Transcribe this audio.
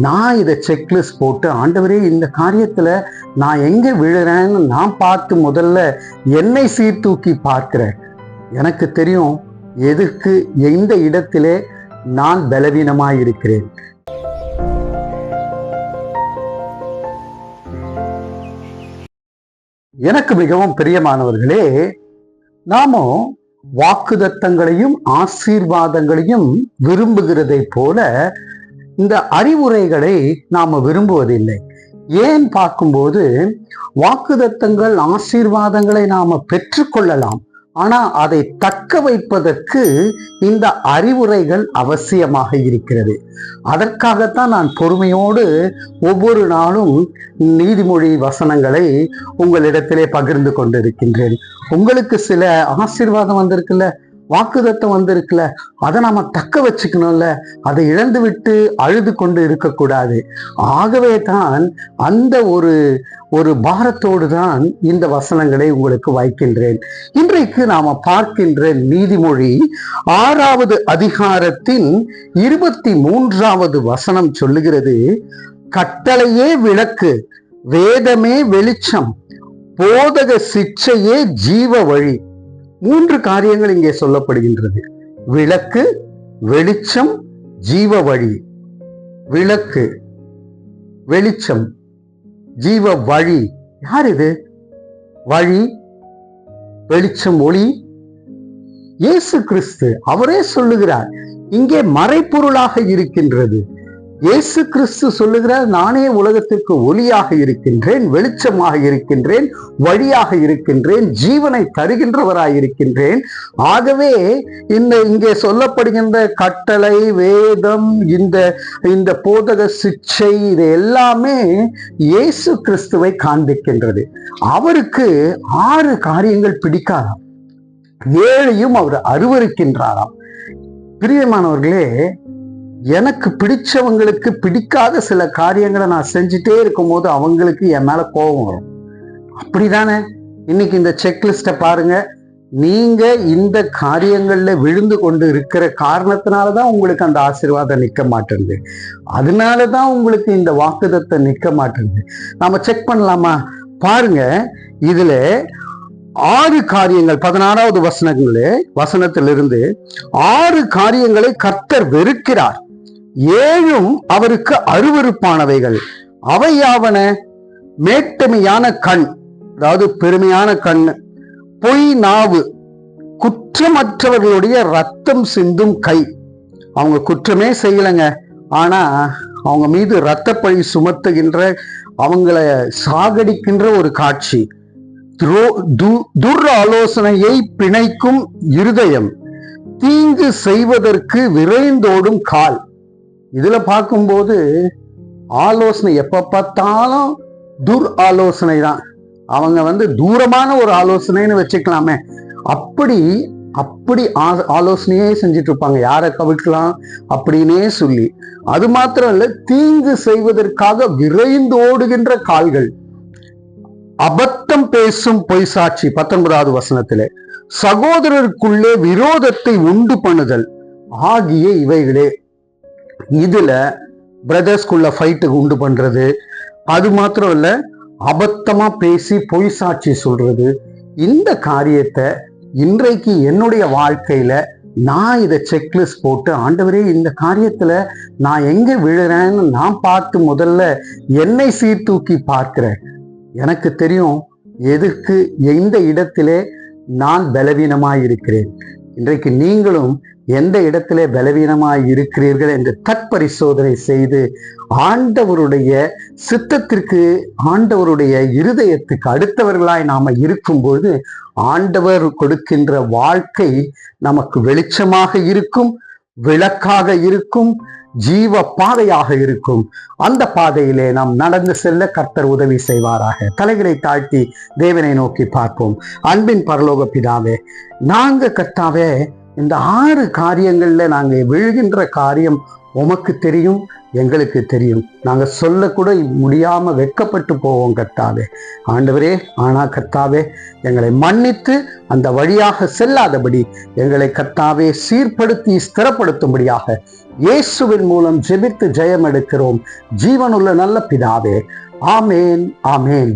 நான் இதை செக்லிஸ்ட் போட்டு ஆண்டவரே இந்த காரியத்துல நான் எங்க விழுறேன்னு நான் பார்த்து முதல்ல என்னை சீர்தூக்கி பார்க்கிறேன் எனக்கு தெரியும் எதுக்கு எந்த இடத்திலே நான் பலவீனமாக இருக்கிறேன். எனக்கு மிகவும் பிரியமானவர்களே நாமும் வாக்குதத்தங்களையும் ஆசீர்வாதங்களையும் விரும்புகிறதை போல இந்த அறிவுரைகளை நாம விரும்புவதில்லை. ஏன் பார்க்கும்போது வாக்குதத்தங்கள் ஆசீர்வாதங்களை நாம பெற்றுக்கொள்ளலாம். ஆனா அதை தக்க வைப்பதற்கு இந்த அறிவுரைகள் அவசியமாக இருக்கிறது. அதற்காகத்தான் நான் பொறுமையோடு ஒவ்வொரு நாளும் நீதிமொழி வசனங்களை உங்களிடத்திலே பகிர்ந்து கொண்டிருக்கின்றேன். உங்களுக்கு சில ஆசீர்வாதம் வந்திருக்குல்ல? வாக்குதத்தம் வந்திருக்குல்ல அதை நாம தக்க வச்சுக்கணும்ல அதை இழந்து விட்டு அழுது கொண்டு இருக்கக்கூடாது. ஆகவே தான் அந்த ஒரு ஒரு பாரத்தோடு தான் இந்த வசனங்களை உங்களுக்கு வைக்கின்றேன் இன்றைக்கு நாம பார்க்கின்ற நீதிமொழி ஆறாவது அதிகாரத்தின் இருபத்தி மூன்றாவது வசனம் சொல்லுகிறது கட்டளையே விளக்கு வேதமே வெளிச்சம் போதக சிக்ஷையே ஜீவ வழி. மூன்று காரியங்கள் இங்கே சொல்லப்படுகின்றது. விளக்கு வெளிச்சம் ஜீவ வழி. விளக்கு வெளிச்சம் ஜீவ வழி. யார் இது? வழி வெளிச்சம் ஒளி. இயேசு கிறிஸ்து அவரே சொல்லுகிறார் இங்கே மறைப்பொருளாக இருக்கின்றது. இயேசு கிறிஸ்து சொல்லுகிறார் நானே உலகத்திற்கு ஒளியாக இருக்கின்றேன் வெளிச்சமாக இருக்கின்றேன் வழியாக இருக்கின்றேன் ஜீவனை தருகின்றவராய் இருக்கின்றேன். ஆகவே இந்த இங்கே சொல்லப்படுகின்ற கட்டளை வேதம் இந்த இந்த போதக சிக்ஷை இது எல்லாமே இயேசு கிறிஸ்துவை காண்பிக்கின்றது. அவருக்கு ஆறு காரியங்கள் பிடிக்காதாம். ஏழையும் அவர் அருவருக்கின்றாராம். பிரியமானவர்களே எனக்கு பிடிச்சவங்களுக்கு பிடிக்காத சில காரியங்களை நான் செஞ்சுட்டே இருக்கும்போது அவங்களுக்கு என் மேலே கோபம் வரும். அப்படிதானே? இன்னைக்கு இந்த செக்லிஸ்ட்டை பாருங்க. நீங்க இந்த காரியங்கள்ல விழுந்து கொண்டு இருக்கிற காரணத்தினால தான் உங்களுக்கு அந்த ஆசீர்வாதம் நிற்க மாட்டேங்குது. அதனாலதான் உங்களுக்கு இந்த வாக்குதத்தை நிற்க மாட்டேங்குது. நாம செக் பண்ணலாமா? பாருங்க. இதுல ஆறு காரியங்கள் பதினாறாவது வசனங்களே வசனத்திலிருந்து ஆறு காரியங்களை கர்த்தர் வெறுக்கிறார். ஏழும் அவருக்கு அருவருப்பானவைகள். அவையாவன மேட்டமையான கண் அதாவது பெருமையான கண் பொய் நாவு குற்றமற்றவர்களுடைய ரத்தம் சிந்தும் கை. அவங்க குற்றமே செய்யலைங்க. ஆனா அவங்க மீது இரத்தப்பழி சுமத்துகின்ற அவங்கள சாகடிக்கின்ற ஒரு காட்சி. துரோ- து- துர் ஆலோசனையை பிணைக்கும் இருதயம். தீங்கு செய்வதற்கு விரைந்தோடும் கால். இதுல பார்க்கும்போது ஆலோசனை எப்ப பார்த்தாலும் துர் ஆலோசனை தான் அவங்க வந்து தூரமான ஒரு ஆலோசனைன்னு வச்சுக்கலாமே. அப்படி அப்படி ஆ- ஆலோசனையே செஞ்சுட்டு இருப்பாங்க யாரை கவிழ்க்கலாம் அப்படின்னே சொல்லி. அது மாத்திரம் இல்ல தீங்கு செய்வதற்காக விரைந்து ஓடுகின்ற கால்கள். அபத்தம் பேசும் பொய் சாட்சி பத்தொன்பதாவது வசனத்திலே. சகோதரருக்குள்ளே விரோதத்தை உண்டு பண்ணுதல் ஆகிய இவைகளே. இதில் பிரதர்ஸ்குள்ள ஃபைட்டு உண்டு பண்ணுறது அது மாத்திரம் இல்லை அபத்தமாக பேசி பொய் சாட்சி சொல்கிறது இந்த காரியத்தை இன்றைக்கு என்னுடைய வாழ்க்கையில் நான் இதை செக்லிஸ்ட் போட்டு ஆண்டவரே இந்த காரியத்தில் நான் எங்கே விழுறேன்னு நான் பார்த்து முதல்ல என்னை சீர்தூக்கி பார்க்கிறேன் எனக்கு தெரியும் எதுக்கு எந்த இடத்திலே நான் பலவீனமாக இருக்கிறேன் இன்றைக்கு நீங்களும் எந்த இடத்திலே பலவீனமாய் இருக்கிறீர்கள் என்று தற்பரிசோதனை செய்து ஆண்டவருடைய சித்தத்திற்கு ஆண்டவருடைய இருதயத்துக்கு அடுத்தவர்களாய் நாம இருக்கும்போது ஆண்டவர் கொடுக்கின்ற வாழ்க்கை நமக்கு வெளிச்சமாக இருக்கும் விளக்காக இருக்கும் ஜீவ பாதையாக இருக்கும். அந்த பாதையிலே நாம் நடந்து செல்ல கர்த்தர் உதவி செய்வாராக. தலைகளை தாழ்த்தி தேவனை நோக்கி பார்ப்போம். அன்பின் பரலோக பிதாவே நாங்க கர்த்தாவே இந்த ஆறு காரியங்கள்ல நாங்க விழுகின்ற காரியம் உமக்கு தெரியும் எங்களுக்கு தெரியும். நாங்க சொல்லக்கூட முடியாம வெட்கப்பட்டு போவோம் கர்த்தாவே. ஆண்டவரே ஆனா கர்த்தாவே எங்களை மன்னித்து அந்த வழியாக செல்லாதபடி எங்களை கர்த்தாவே சீர்படுத்தி ஸ்திரப்படுத்தும்படியாக இயேசுவின் மூலம் ஜெபித்து ஜெயம் எடுக்கிறோம் ஜீவனுள்ள நல்ல பிதாவே. ஆமேன் ஆமேன்.